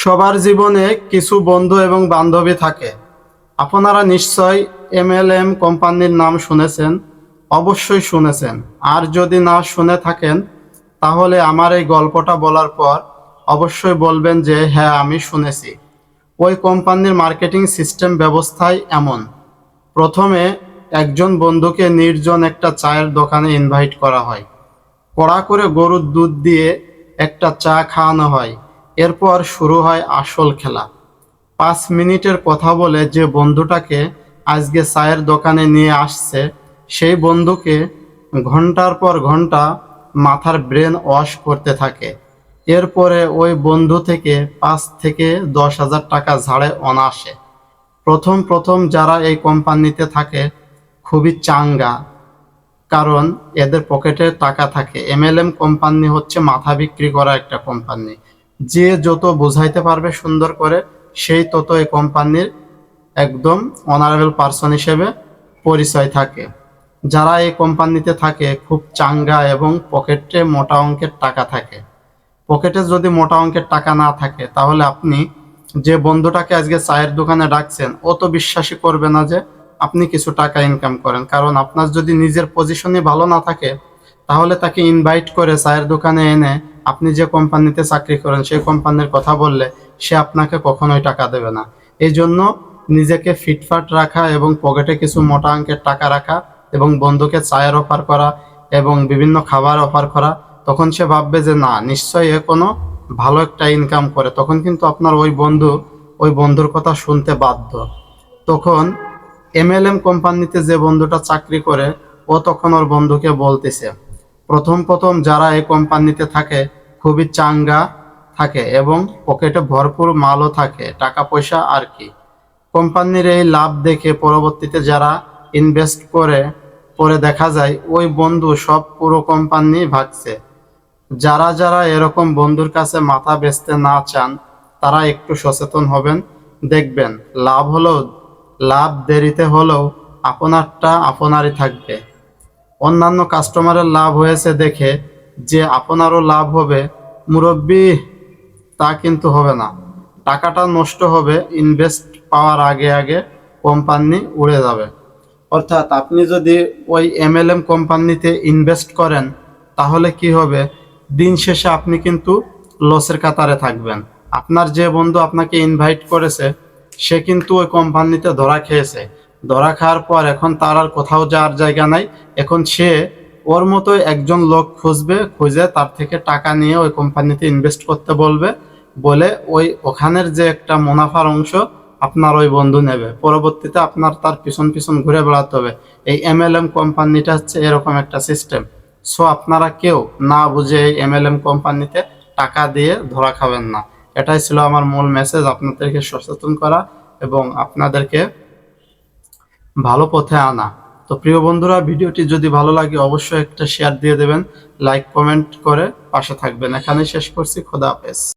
সবার জীবনে কিছু বন্ধু এবং বান্ধবী থাকে। আপনারা নিশ্চয় এমএলএম কোম্পানির নাম শুনেছেন, অবশ্যই শুনেছেন। আর যদি না শুনে থাকেন, তাহলে আমার এই গল্পটা বলার পর অবশ্যই বলবেন যে হ্যাঁ আমি শুনেছি। ওই কোম্পানির মার্কেটিং সিস্টেম ব্যবস্থাই এমন। প্রথমে একজন বন্ধুকে নির্জন একটা চায়ের দোকানে ইনভাইট করা হয়। কড়া করে গরুর দুধ দিয়ে একটা চা খাওয়ানো হয়। এরপর শুরু হয় আসল খেলা। পাঁচ মিনিটের কথা বলে যে বন্ধুটাকে আজকে চায়ের দোকানে নিয়ে আসছে, সেই বন্ধুকে ঘণ্টার পর ঘণ্টা মাথার ব্রেন ওয়াশ করতে থাকে। এরপরে ওই বন্ধু থেকে পাঁচ থেকে দশ হাজার টাকা ঝাড়ে অনাসে প্রথম প্রথম যারা এই কোম্পানিতে থাকে, খুবই চাঙ্গা, কারণ এদের পকেটে টাকা থাকে। এমএলএম কোম্পানি হচ্ছে মাথা বিক্রি করা একটা কোম্পানি। যে যত বোঝাইতে পারবে সুন্দর করে, সেই তত এই কোম্পানির একদম অনারেবল পার্সন হিসেবে পরিচয় থাকে। যারা এই কোম্পানিতে থাকে, খুব চাঙ্গা এবং পকেটে মোটা অঙ্কের টাকা থাকে। পকেটে যদি মোটা অঙ্কের টাকা না থাকে, তাহলে আপনি যে বন্ধুটাকে আজকে চায়ের দোকানে ডাকছেন, ও তো বিশ্বাসই করবে না যে আপনি কিছু টাকা ইনকাম করেন। কারণ আপনার যদি নিজের পজিশনই ভালো না থাকে, তাহলে তাকে ইনভাইট করে চায়ের দোকানে এনে আপনি যে কোম্পানিতে চাকরি করেন, সেই কোম্পানির কথা বললে সে আপনাকে কখনোই টাকা দেবে না। এই জন্য নিজেকে ফিটফাট রাখা এবং পকেটে কিছু মোটা অঙ্কের টাকা রাখা এবং বন্ধুকে চায়ের অফার করা এবং বিভিন্ন খাবার অফার করা, তখন সে ভাববে যে না, নিশ্চয়ই এ কোনো ভালো একটা ইনকাম করে। তখন কিন্তু আপনার ওই বন্ধু ওই বন্ধুর কথা শুনতে বাধ্য। তখন এমএলএম কোম্পানিতে যে বন্ধুটা চাকরি করে, ও তখন ওর বন্ধুকে বলতেছে। প্রথম প্রথম যারা এই কোম্পানিতে থাকে খুবই চাঙ্গা থাকে এবং পকেটে ভরপুর মালও থাকে টাকা পয়সা আর কি। কোম্পানির এই লাভ দেখে পরবর্তীতে যারা ইনভেস্ট করে, পরে দেখা যায় ওই বন্ধু সব পুরো কোম্পানি ভাগছে। যারা যারা এরকম বন্ধুর কাছে মাথা বেচতে না চান, তারা একটু সচেতন হবেন। দেখবেন, লাভ হলেও লাভ দেরিতে হলেও আপনারটা আপনারই থাকবে। অন্যান্য কাস্টমারের লাভ হয়েছে দেখে যে আপনারও লাভ হবে, মুরব্বী, তা কিন্তু হবে না। টাকাটা নষ্ট হবে ইনভেস্ট পাওয়ার আগে আগে কোম্পানি উড়ে যাবে। অর্থাৎ আপনি যদি ওই এমএলএম কোম্পানিতে ইনভেস্ট করেন, তাহলে কি হবে? দিন শেষে আপনি কিন্তু লসের কাতারে থাকবেন। আপনার যে বন্ধু আপনাকে ইনভাইট করেছে, সে কিন্তু ওই কোম্পানিতে ধরা খেয়েছে। ধরা খাওয়ার পর এখন তার আর কোথাও যাওয়ার জায়গা নাই। এখন সে ওর মতো একজন লোক খুঁজবে, খুঁজে তার থেকে টাকা নিয়ে ওই কোম্পানিতে ইনভেস্ট করতে বলবে, বলে ওই ওখানের যে একটা মুনাফার অংশ আপনার ওই বন্ধু নেবে। পরবর্তীতে আপনার তার পিছন পিছন ঘুরে বেড়াতে হবে। এই এমএলএম কোম্পানিটা হচ্ছে এরকম একটা সিস্টেম সো আপনারা কেউ না বুঝে এই এমএলএম কোম্পানিতে টাকা দিয়ে ধরা খাবেন না। এটাই ছিল আমার মূল মেসেজ আপনাদেরকে সচেতন করা এবং আপনাদেরকে ভালো পথে আনা। তো প্রিয় বন্ধুরা, ভিডিওটি যদি ভালো লাগে অবশ্যই একটা শেয়ার দিয়ে দেবেন লাইক কমেন্ট করে পাশে থাকবেন। এখানে শেষ করছি, খোদা হাফেজ।